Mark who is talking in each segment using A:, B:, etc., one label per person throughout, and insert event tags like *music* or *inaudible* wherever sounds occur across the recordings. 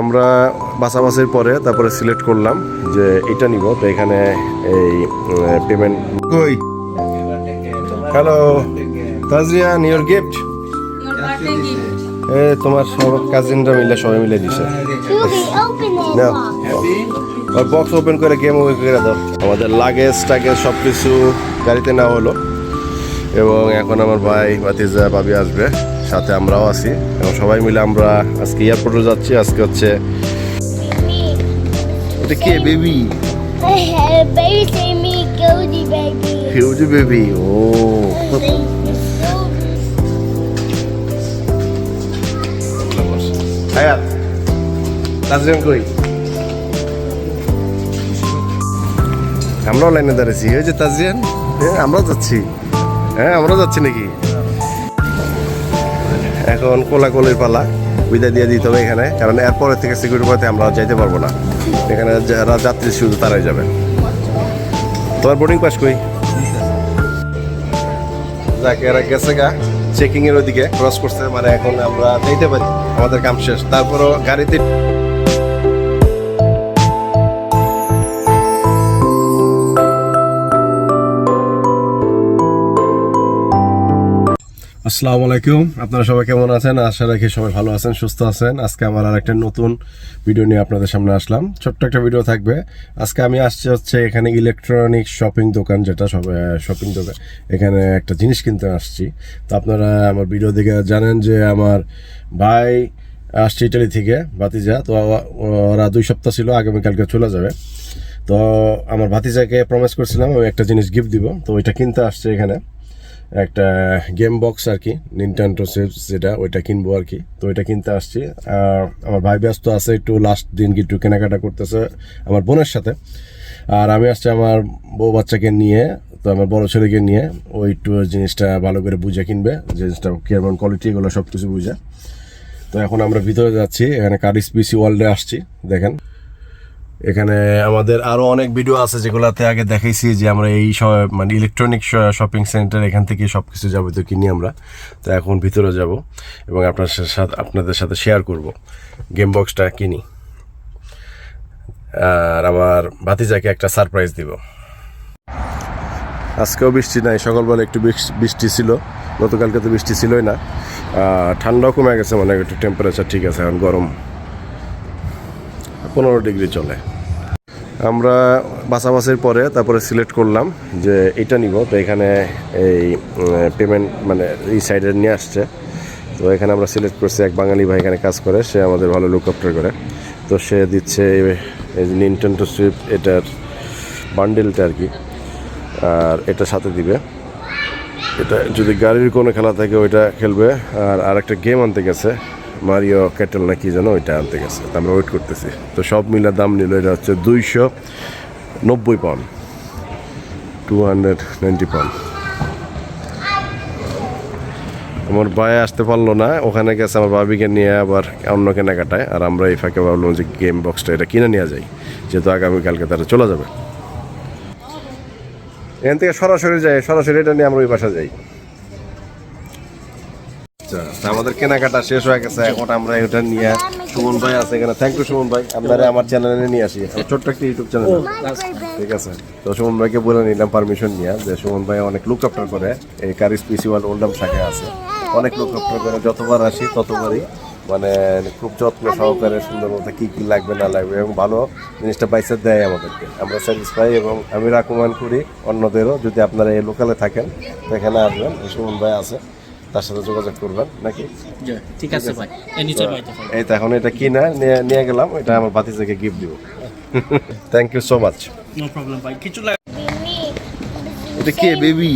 A: আমরা বাছাবাছির পরে তারপরে সিলেক্ট করলাম যে এটা নিব তো এখানে এই পেমেন্ট কই? Hello Tazrian
B: your gift.
A: এ তোমার সব কাজিনরা মিলে সবাই মিলে দিছে। আর বক্স ওপেন করে গেম ওপেন করে দাও। আমাদের লাগেজ টাগেজ সব কিছু গাড়িতে নেওয়া হলো। এবং এখন আমার ভাই ভাতিজা ভাবি আসবে। সাথে আমরাও আছি এবং সবাই মিলে আমরা আজকে এয়ারপোর্টে যাচ্ছি। আজকে হচ্ছে. এটা কে বেবি. হিউজ বেবি ও। কই? আমরাও লাইনে দাঁড়িয়েছি। ওই যে তাজরিয়ান হ্যাঁ আমরাও যাচ্ছি। হ্যাঁ আমরাও যাচ্ছি নাকি? এখন কোলাকলির পালা। বিদায় দিয়ে দিতে হবে এখানে, কারণ এরপরের থেকে সিকিউরিটি পথে আমরা যাইতে পারব না। এখানে যারা যাত্রী শুধু তারাই যাবে। তোমার বোর্ডিং পাস কই? যাকে, এরা গেছে গা। চেকিং এর ওদিকে ক্রস করছে মানে এখন আমরা যাইতে পারি। আমাদের কাম শেষ। তারপরও গাড়িতে আসসালামু আলাইকুম। আপনারা সবাই কেমন আছেন? আশা রাখি সবাই ভালো আছেন, সুস্থ আছেন। আজকে আমার আর একটা নতুন ভিডিও নিয়ে আপনাদের সামনে আসলাম। ছোট্ট একটা ভিডিও থাকবে। আজকে আমি আসছি হচ্ছে এখানে ইলেকট্রনিক শপিং দোকান যেটা সব শপিং দোকান, এখানে একটা জিনিস কিনতে আসছি। তো আপনারা আমার ভিডিও দেখে জানেন যে আমার ভাই আসছে ইটালি থেকে, ভাতিজা। তো ওরা দুই সপ্তাহ ছিল আগামীকালকে চলে যাবে। তো আমার ভাতিজাকে প্রমিস করছিলাম আমি একটা জিনিস গিফট দিব। তো ওইটা কিনতে আসছে এখানে। একটা গেম বক্স আর কি নিনটেন্ডো সেপস যেটা, ওইটা কিনবো আর কি। তো ওইটা কিনতে আসছি। আমার ভাই ব্যস্ত আছে, একটু লাস্ট দিন কি একটু কেনাকাটা করতেছে আমার বোনের সাথে। আর আমি আসছি আমার বউ বাচ্চাকে নিয়ে, তো আমার বড় ছেলেকে নিয়ে। ওই একটু জিনিসটা ভালো করে বুঝে কিনবে, জিনিসটা কেমন কোয়ালিটি এগুলো সব কিছু বুঝে। তো এখন আমরা ভিতরে যাচ্ছি, এখানে কারিস পিসি ওয়ার্ল্ডে আসছি, দেখেন। এখানে আমাদের আরও অনেক ভিডিও আছে যেগুলোতে আগে দেখাইছি যে আমরা এই মানে ইলেকট্রনিক শপিং সেন্টার এখান থেকে সব কিছু যাবতীয় কিনি আমরা। তো এখন ভিতরে যাব এবং আপনার সাথে, আপনাদের সাথে শেয়ার করব। গেম বক্সটা কিনি। আর আমার ভাতিজাকে একটা সারপ্রাইজ দিব। আজকেও বৃষ্টি নাই, সকালবেলা একটু বৃষ- বৃষ্টি ছিল। গতকালকে তো বৃষ্টি ছিলই না। ঠান্ডাও কমে গেছে মানে একটু টেম্পারেচার ঠিক আছে, এখন গরম। পনেরো ডিগ্রি চলে। আমরা বাছাবাছির পরে তারপরে সিলেক্ট করলাম যে এটা নিব, তো এখানে এই পেমেন্ট মানে এই সাইডে নিয়ে আসছে। তো এখানে আমরা সিলেক্ট করছি, এক বাঙালি ভাই এখানে কাজ করে, সে আমাদের ভালো লুক আফটার করে। তো সে দিচ্ছে এই- যে নিনটেন্ডো সুইপ এটার বান্ডেলটা আর কি, আর এটা সাথে দিবে। এটা যদি গাড়ির কোনো খেলা থাকে, ওইটা খেলবে। আর আরেকটা গেম আনতে গেছে মারিও ক্যাটেল না কি যেন ওইটা আনতে গেছে আমরা ওয়েট করতেছি। তো সব মিলে দাম নিল, এটা হচ্ছে দুইশো নব্বই pound two hundred ninety pound আমার ভাই আসতে পারল না, ওখানে গেছে আমার ভাবিকে নিয়ে আবার অন্য কেনাকাটায়, আর আমরা এই ফাঁকে ভাবলাম যে গেম বক্সটা এটা কিনে নিয়ে যাই, যেহেতু আগামীকালকে তারা চলে যাবে। এখান থেকে সরাসরি যাই, সরাসরি এটা নিয়ে আমরা ওই বাসা যাই। আচ্ছা আমাদের কেনাকাটা শেষ হয়ে গেছে এখন আমরা এটা নিয়ে সুমন ভাই আছে এখানে। থ্যাংক ইউ সুমন ভাই। আপনারা আমার চ্যানেলে নিয়ে আসি। ছোট্ট একটা ইউটিউব চ্যানেল ঠিক আছে? তো সুমন ভাইকে বলে নিলাম পারমিশন নিয়ে যে সুমন ভাই অনেক লুক আফটার করে। এই কারিস পিসি ওয়াল ওল্ডাম শাখায় আছে। অনেক লুক আফটার করে। যতবার আসি ততবারই মানে খুব যত্ন সহকারে সুন্দর মতো কী কী লাগবে না লাগবে এবং ভালো জিনিসটা বাইসে দেয় আমাদেরকে। আমরা স্যাটিসফাই এবং আমি রাকমান করি অন্যদেরও। যদি আপনারা এই লোকালে থাকেন তো এখানে আসবেন। সুমন ভাই আছে। তার সাথে যোগাযোগ করবেন নাকি?
C: ঠিক আছে ভাই। এই নিচে পাইতে
A: এই তো এখন এটা কিনা নিয়ে নিয়ে গেলাম এটা আমার বাতিজাকে গিফট দিব। Thank you so much
C: no problem ভাই কিছু.
A: এটা কে baby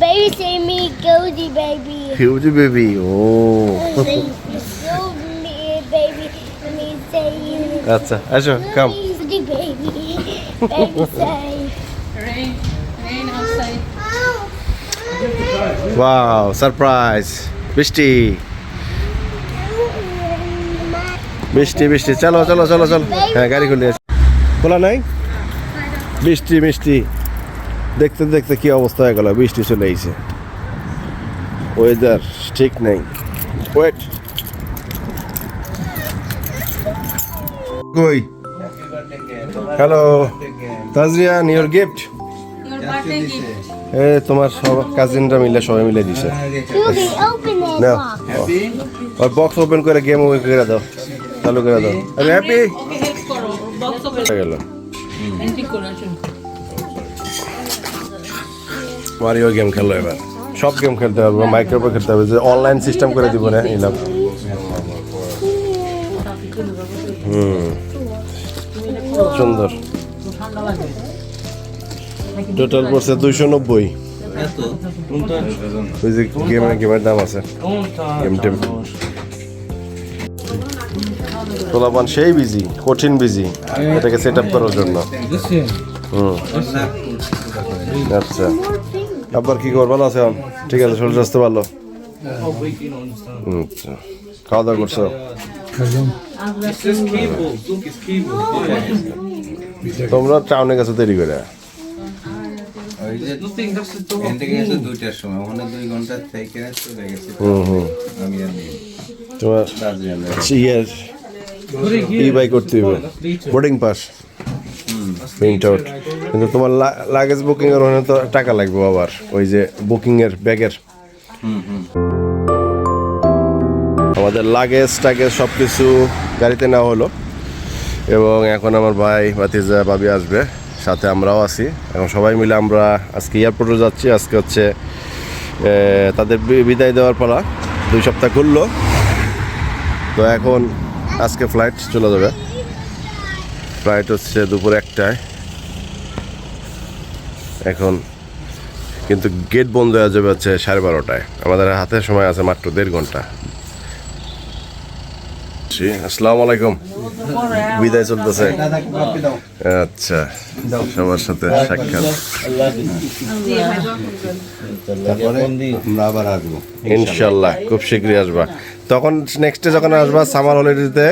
D: baby, *laughs* say me, Goldie, baby. Huge baby ও।
A: আচ্ছা আসো কাম
D: Goldie, *laughs*
A: ওয়াও সারপ্রাইজ বৃষ্টি বৃষ্টি বৃষ্টি চলো চলো চলো চলো। হ্যাঁ গাড়ি খুলে আছে। খোলা নাই? বৃষ্টি মিষ্টি দেখতে দেখতে কি অবস্থা হয়ে গেল। বৃষ্টি চলে এসেছে ওয়েদার ঠিক নেই। ওয়েট কই? Hello Tazrian
B: your gift.
A: এ তোমার সব কাজিনরা মিলে সবাই মিলে দিছে।
D: Mom.
A: ওর বক্স ওপেন করে গেম ওপেন করে দাও। চালু করে দাও। আরে হ্যাপি
B: ওকে হেল্প করো বক্স ওপেন
A: হয়ে গেল। মারিও গেম খেললো এবার। সব গেম খেলতে হবে মাইক্রোফোন খেলতে হবে যে অনলাইন সিস্টেম করে দিব না এলাম হুম। সুন্দর। টোটাল পড়ছে দুইশো নব্বই। ওই যে গেমের গেমের দাম আছে। গেম টেম তোলাপান সেই বিজি কঠিন বিজি এটাকে সেট আপ করার জন্য। হুম। আচ্ছা। আবার কি খবর? ভালো আছে ঠিক আছে শরীর স্বাস্থ্য ভালো? আচ্ছা। খাওয়া দাওয়া করছ? তোমরা টাউনে গেছো দেরি করে।
E: দুইটার সময় ওখানে দুই ঘণ্টা থেকে চলে গেছে।
A: হুম হুম।
E: আমি আর
A: তোমার ইয়ের ই বাই করতে হবে। Boarding pass. প্রিন্ট আউট কিন্তু তোমার লাগেজ বুকিং এর ওখানে তো টাকা লাগবে আবার ওই যে বুকিং এর ব্যাগের। আমাদের লাগেজ টাগেজ সব কিছু গাড়িতে নেওয়া হলো। এবং এখন আমার ভাই ভাতিজা ভাবি আসবে। সাথে আমরাও আছি এখন সবাই মিলে আমরা আজকে এয়ারপোর্টে যাচ্ছি। আজকে হচ্ছে তাদের বিদায় দেওয়ার পালা। দুই সপ্তাহ ঘুরলো। তো এখন আজকে ফ্লাইট চলে যাবে। ফ্লাইট হচ্ছে দুপুর একটায়। এখন কিন্তু গেট বন্ধ হয়ে যাবে হচ্ছে সাড়ে বারোটায়। আমাদের হাতে সময় আছে মাত্র দেড় ঘণ্টা। জি, আসসালামু আলাইকুম। বিদায় চলতেছে। আচ্ছা সবার সাথে সাক্ষাৎ।
E: আবার
A: ইনশাল্লাহ খুব শীঘ্রই আসবা। তখন নেক্সটে যখন আসবা সামার হলিডেতে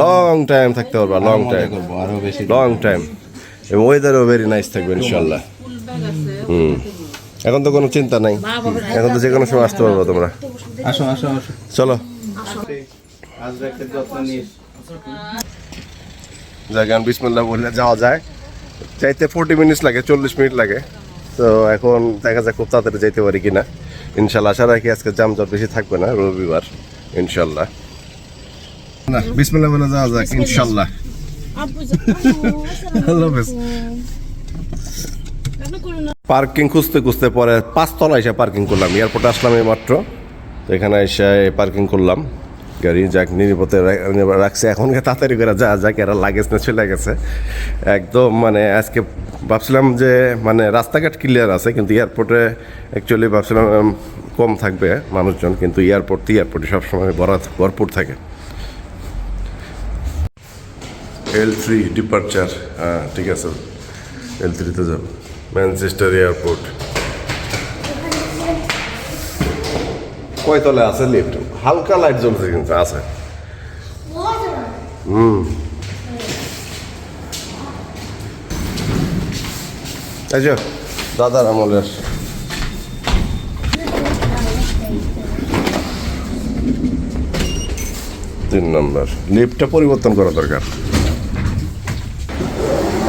A: লং টাইম থাকতে পারবা লং টাইম
E: আরও বেশি
A: লং টাইম এবং ওয়েদারও ভেরি নাইস থাকবে ইনশাল্লাহ হুম। এখন তো কোনো চিন্তা নাই। এখন তো যে কোনো সময় আসতে পারব তোমরা।
E: আসো আসো আসো।
A: চলো
E: আসবে একটা যত্ন নিস
A: জায়গান বিসমিল্লা বললে যাওয়া যায়। যাইতে ফোরটি মিনিটস লাগে, চল্লিশ মিনিট লাগে। তো এখন দেখা যাক খুব তাড়াতাড়ি যাইতে পারি কিনা। ইনশাল্লাহ আশা রাখি আজকে জামজট বেশি থাকবে না, রবিবার, ইনশাল্লাহ। না বিসমিল্লা বলে যাওয়া যাক, ইনশাল্লাহ। আল্লাহ পার্কিং খুঁজতে খুঁজতে পরে পাঁচতলা এসে পার্কিং করলাম। এয়ারপোর্টে আসলাম এই মাত্র তো এখানে এসে পার্কিং করলাম। গাড়ি যাক, নিরাপদে রাখছে। এখন তাড়াতাড়ি করে যা যাক, এরা লাগেজ না চলে গেছে। একদম মানে আজকে ভাবছিলাম যে মানে রাস্তাঘাট ক্লিয়ার আছে, কিন্তু এয়ারপোর্টে অ্যাকচুয়ালি ভাবছিলাম কম থাকবে মানুষজন, কিন্তু এয়ারপোর্ট এয়ারপোর্টে সবসময় বরাত ভরপুর থাকে। এল থ্রি ডিপার্চার হ্যাঁ ঠিক আছে। এল থ্রিতে যাব। ম্যানচেস্টার এয়ারপোর্ট কয়তলে আছে লিফট হালকা লাইট জ্বলছে কিন্তু, আছে। হুম। এই যে, দাদার আমলের। তিন নম্বর। লিফটটা পরিবর্তন করা দরকার।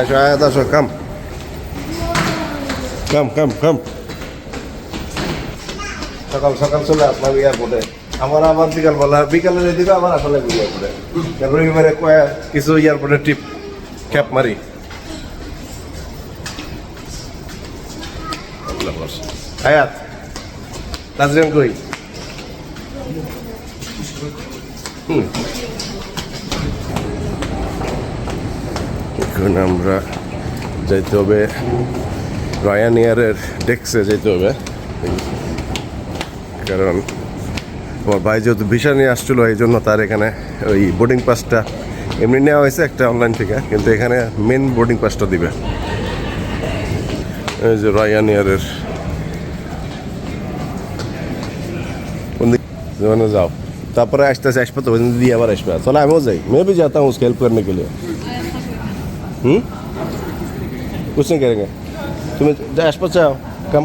A: আসো, আয়াত, আসো কাম কাম কাম কাম সকাল সকাল চলে আসলাম এয়ারপোর্টে। আমার আবার বিকাল বেলা বিকালে দিকে আবার আসলে এয়ারপোর্টে রবিবারে কয়ে কিছু এয়ারপোর্টে ট্রিপ ক্যাপ মারি। তাজরিয়ান কই? এখন আমরা যাইতে হবে রয়ান এয়ারের ডেস্কে যাইতে হবে। কারণ আমার ভাই যেহেতু ভিসা নিয়ে আসছিল এই জন্য তার এখানে ওই বোর্ডিং পাসটা এমনি নেওয়া হয়েছে একটা অনলাইন থেকে কিন্তু এখানে মেন বোর্ডিং পাসটা দিবে এই যে রয়ান এয়ারের কোন দিক ওখানে যাও তারপরে আসতে আসতে আসবে তো ওই দিন দিয়ে আবার আসবে চলো আমিও যাই मैं भी जाता हूँ उसको हेल्प करने के लिए हम्म कुछ नहीं करेंगे तुम्हें जा आस पास जाओ कम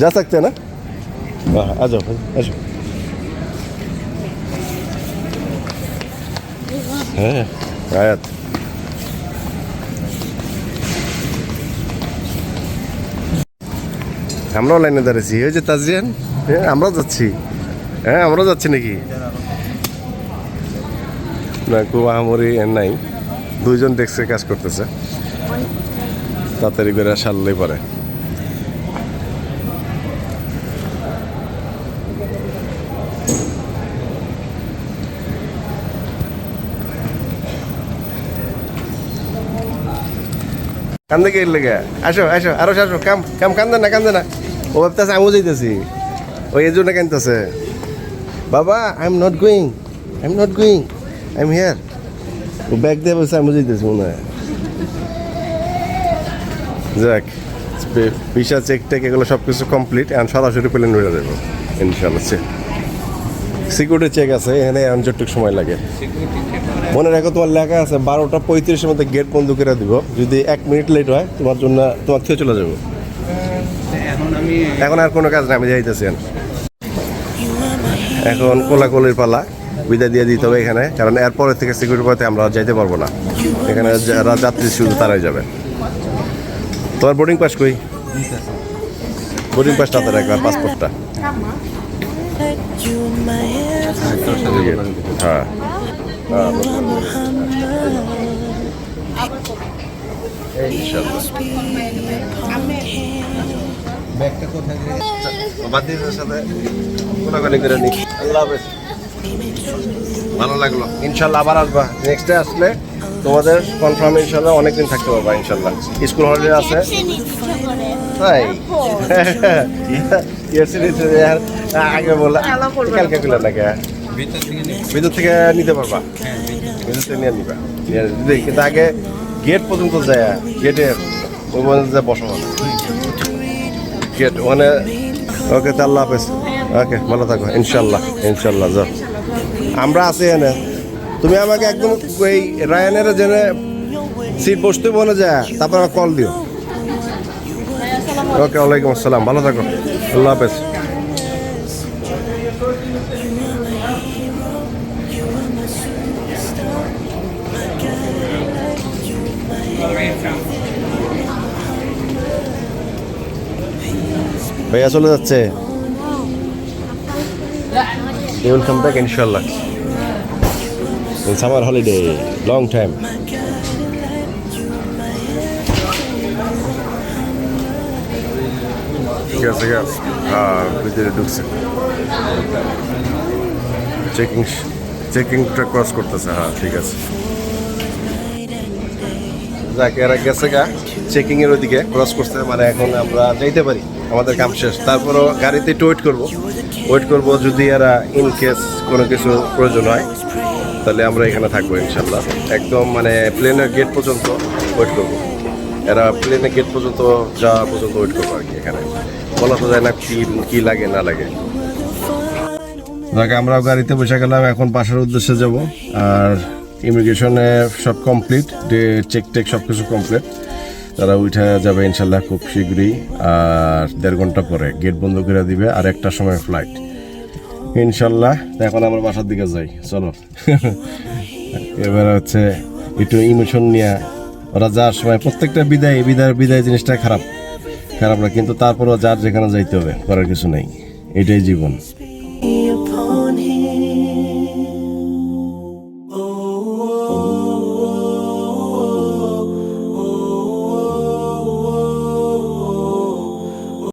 A: जा सकते हैं ना আসো আসো হ্যাঁ আমরাও লাইনে দাঁড়িয়েছি ওই যে তাজিয়ান হ্যাঁ। আমরাও যাচ্ছি। হ্যাঁ আমরাও যাচ্ছি নাকি? না খুব আহামরি নাই। দুইজন দেখছে কাজ করতেছে। তাড়াতাড়ি করে সারলেই পারে। কান্দে কে লেগে? আসো আসো, আরও আসো কাম কাম, কান্দে না কান্দে না। ও ভাবতেছে, আমিও যাইতেছি। ওই এই জন্য কান্দতেছে। বাবা I am not going I am not going I am here O bag দিয়ে বলছে আমি যাইতেছি মনে হয়। যাক ভিসা চেক টেক, এগুলো সব কিছু কমপ্লিট এখন সরাসরি প্লেন উড়ে দেবো ইনশাল্লাহ। সিকিউরিটি চেক আছে, এখানে এখন যতটুকু সময় লাগে। মনে রাখো তোমার লেখা আছে বারোটা পঁয়ত্রিশের মধ্যে গেট বন্ধ করে দিব। যদি এক মিনিট লেট হয় তোমার জন্য তোমার থেকে চলে যাব।
E: এখন
A: আর কোনো কাজ না আমি যাইতেছি এখন। কোলাকুলির পালা বিদায় দিয়ে দিতে হবে এখানে কারণ এরপরের থেকে সিকিউরিটি পথে আমরা যাইতে পারব না। এখানে যারা যাত্রী শুধু তারাই যাবে। তোমার বোর্ডিং পাস কই? বোর্ডিং পাসটা তো রাখবে পাসপোর্টটা হ্যাঁ। ভালো লাগল। ইনশাল্লাহ আবার আসবা নেক্সট ডে আসলে তোমাদের কনফার্ম ইনশাল্লাহ অনেকদিন থাকতে পারবা ইনশাল্লাহ। স্কুল হলিডে আছে। তাই আগে বলে কালকে গুলো নাকি
E: ভিতর থেকে
A: নিতে পারবা। ভিতর থেকে নিয়ে নিবা। নিয়ে কিন্তু আগে গেট পর্যন্ত যায় গেটের ওই পর্যন্ত যায় বসো গেট ওখানে ওকে তো আল্লাহ হাফেজ। ওকে ভালো থাকো ইনশাল্লাহ ইনশাল্লাহ যাও। আমরা আছি এনে। তুমি আমাকে একদম ওই রায়ানের জেনে সিট বসতে বলে যায় তারপর আমাকে কল দিও। ওকে ওয়ালাইকুম আসসালাম ভালো থাকো। আল্লাহ হাফেজ। ভাইয়া চলে যাচ্ছে They will come back inshallah. In summer holiday, long time. ঠিক আছে ঠিক আছে হ্যাঁ ভিতরে ঢুকছে চেকিং চেকিংটা ক্রস করতেছে হ্যাঁ ঠিক আছে যাক এরা গেছে গা চেকিং এর ওদিকে ক্রস করতে মানে এখন আমরা যাইতে পারি, আমাদের কাম শেষ। তারপরও গাড়িতে একটু ওয়েট করব। ওয়েট করব যদি এরা ইন কেস কোনো কিছু প্রয়োজন হয়, তাহলে আমরা এখানে থাকব ইনশাল্লাহ একদম মানে প্লেনের গেট পর্যন্ত ওয়েট করব। এরা প্লেনের গেট পর্যন্ত যাওয়া পর্যন্ত ওয়েট করব আর কি এখানে। বলা তো যায় না কি কি লাগে, না লাগে। দেখ আমরাও গাড়িতে বসে গেলাম, এখন বাসার উদ্দেশ্যে যাব। আর ইমিগ্রেশনে সব কমপ্লিট চেক টেক সব কিছু কমপ্লিট তারা উঠে যাবে ইনশাল্লাহ খুব শীঘ্রই, আর দেড় ঘণ্টা পরে গেট বন্ধ করে দিবে, আর একটা সময় ফ্লাইট ইনশাল্লাহ এখন আমরা বাসার দিকে যাই, চলো। *laughs* এবার হচ্ছে একটু ইমোশন নিয়ে, ওরা যাওয়ার সময় প্রত্যেকটা বিদায় বিদায় বিদায় জিনিসটা খারাপ। খারাপ না, কিন্তু তারপরও যার যেখানে যাইতে হবে, করার কিছু নেই। এটাই জীবন।